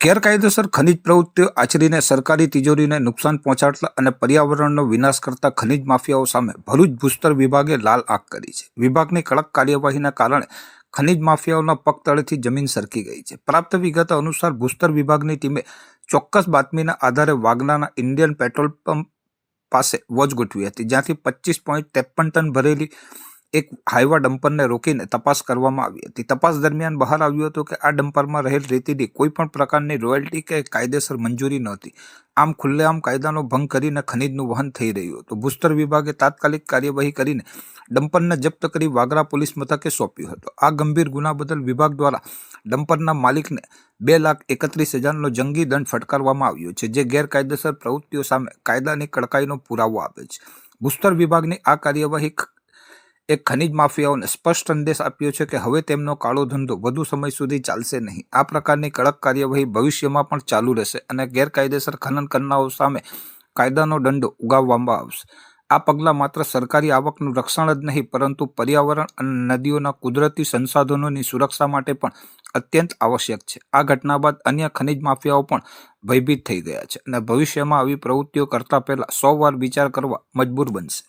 ગેરકાયદેસર ખનિજ પ્રવૃત્તિઓ આચરીને સરકારી તિજોરીને નુકસાન પહોંચાડતા અને પર્યાવરણનો વિનાશ કરતા ખનિજ માફિયાઓ સામે ભરૂચ ભૂસ્તર વિભાગે લાલ આંખ કરી છે. વિભાગની કડક કાર્યવાહીના કારણે ખનિજ માફિયાઓના પગ તળેથી જમીન સરકી ગઈ છે. પ્રાપ્ત વિગત અનુસાર ભૂસ્તર વિભાગની ટીમે ચોક્કસ બાતમીના આધારે વાગલાના ઇન્ડિયન પેટ્રોલ પંપ પાસે વોચ ગોઠવી હતી, જ્યાંથી પચીસ પોઈન્ટ ત્રેપન ટન ભરેલી એક હાઈવા ડમ્પરને રોકીને તપાસ કરવામાં આવી હતી. તપાસ દરમિયાન બહાર આવ્યું હતું કે આ ડમ્પરમાં રહેલ રેતીની કોઈ પણ પ્રકારની રોયલ્ટી કે કાયદેસર મંજૂરી નહોતી. આમ ખુલ્લેઆમ કાયદાનો ભંગ કરીને ખનીજનું વહન થઈ રહ્યું હતું. ભૂસ્તર વિભાગે તાત્કાલિક કાર્યવાહી કરીને ડમ્પરને જપ્ત કરી વાગરા પોલીસ મથકે સોંપ્યું હતું. આ ગંભીર ગુના બદલ વિભાગ દ્વારા ડમ્પરના માલિકને બે લાખ એકત્રીસ હજારનો જંગી દંડ ફટકારવામાં આવ્યો છે, જે ગેરકાયદેસર પ્રવૃત્તિઓ સામે કાયદાની કડકાઈનો પુરાવો આપે છે. ભૂસ્તર વિભાગની આ કાર્યવાહી એક ખનિજ માફિયાઓને સ્પષ્ટ સંદેશ આપ્યો છે કે હવે તેમનો કાળો ધંધો વધુ સમય સુધી ચાલશે નહીં. આ પ્રકારની કડક કાર્યવાહી ભવિષ્યમાં પણ ચાલુ રહેશે અને ગેરકાયદેસર ખનન કરનારાઓ સામે કાયદાનો દંડો ઉગાવવામાં આવશે. આ પગલાં માત્ર સરકારી આવકનું રક્ષણ જ નહીં, પરંતુ પર્યાવરણ અને નદીઓના કુદરતી સંસાધનોની સુરક્ષા માટે પણ અત્યંત આવશ્યક છે. આ ઘટના બાદ અન્ય ખનિજ માફિયાઓ પણ ભયભીત થઈ ગયા છે અને ભવિષ્યમાં આવી પ્રવૃત્તિઓ કરતા પહેલા સો વાર વિચાર કરવા મજબૂર બનશે.